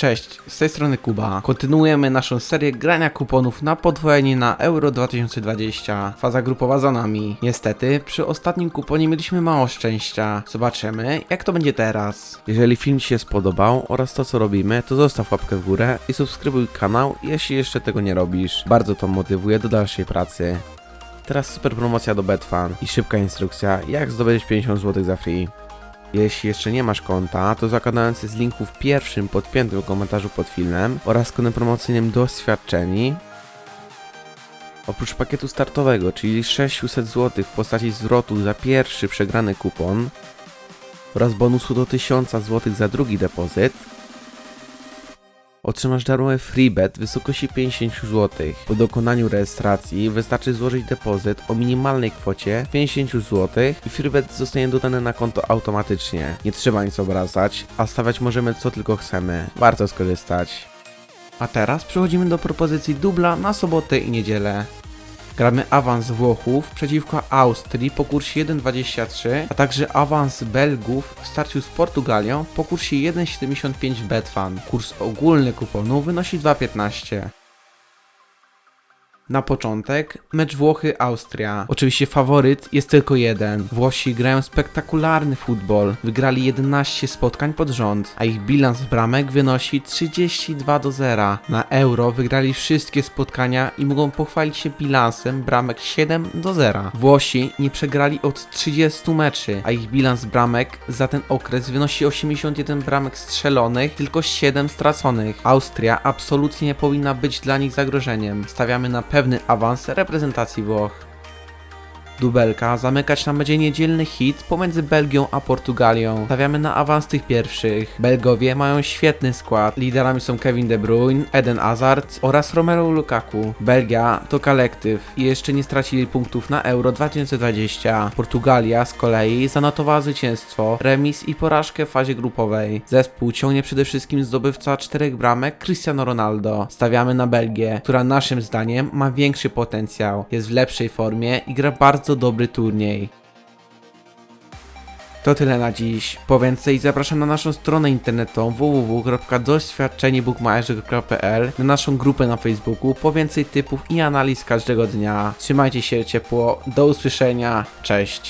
Cześć, z tej strony Kuba. Kontynuujemy naszą serię grania kuponów na podwojenie na Euro 2020. Faza grupowa za nami. Niestety, przy ostatnim kuponie mieliśmy mało szczęścia. Zobaczymy, jak to będzie teraz. Jeżeli film Ci się spodobał oraz to co robimy, to zostaw łapkę w górę i subskrybuj kanał, jeśli jeszcze tego nie robisz. Bardzo to motywuje do dalszej pracy. Teraz super promocja do Betfan i szybka instrukcja, jak zdobyć 50 zł za free. Jeśli jeszcze nie masz konta, to zakładając z linku w pierwszym podpiętym komentarzu pod filmem oraz kodem promocyjnym doświadczeni. Oprócz pakietu startowego, czyli 600 zł w postaci zwrotu za pierwszy przegrany kupon oraz bonusu do 1000 zł za drugi depozyt, otrzymasz darmowy freebet w wysokości 50 zł. Po dokonaniu rejestracji wystarczy złożyć depozyt o minimalnej kwocie 50 zł i freebet zostanie dodany na konto automatycznie. Nie trzeba nic obracać, a stawiać możemy co tylko chcemy. Warto skorzystać. A teraz przechodzimy do propozycji dubla na sobotę i niedzielę. Gramy awans Włochów przeciwko Austrii po kursie 1,23, a także awans Belgów w starciu z Portugalią po kursie 1,75 Betfan. Kurs ogólny kuponu wynosi 2,15. Na początek mecz Włochy-Austria. Oczywiście faworyt jest tylko jeden. Włosi grają spektakularny futbol. Wygrali 11 spotkań pod rząd, a ich bilans bramek wynosi 32 do 0. Na Euro wygrali wszystkie spotkania i mogą pochwalić się bilansem bramek 7 do 0. Włosi nie przegrali od 30 meczy, a ich bilans bramek za ten okres wynosi 81 bramek strzelonych, tylko 7 straconych. Austria absolutnie nie powinna być dla nich zagrożeniem. Stawiamy na pewny awans reprezentacji Włoch. Dubelka zamykać nam będzie niedzielny hit pomiędzy Belgią a Portugalią. Stawiamy na awans tych pierwszych. Belgowie mają świetny skład. Liderami są Kevin De Bruyne, Eden Hazard oraz Romelu Lukaku. Belgia to kolektyw i jeszcze nie stracili punktów na Euro 2020. Portugalia z kolei zanotowała zwycięstwo, remis i porażkę w fazie grupowej. Zespół ciągnie przede wszystkim zdobywca czterech bramek Cristiano Ronaldo. Stawiamy na Belgię, która naszym zdaniem ma większy potencjał, jest w lepszej formie i gra bardzo dobry turniej. To tyle na dziś. Po więcej zapraszam na naszą stronę internetową www.doświadczeniebookmacherzy.pl na naszą grupę na Facebooku po więcej typów i analiz każdego dnia. Trzymajcie się ciepło, do usłyszenia, cześć.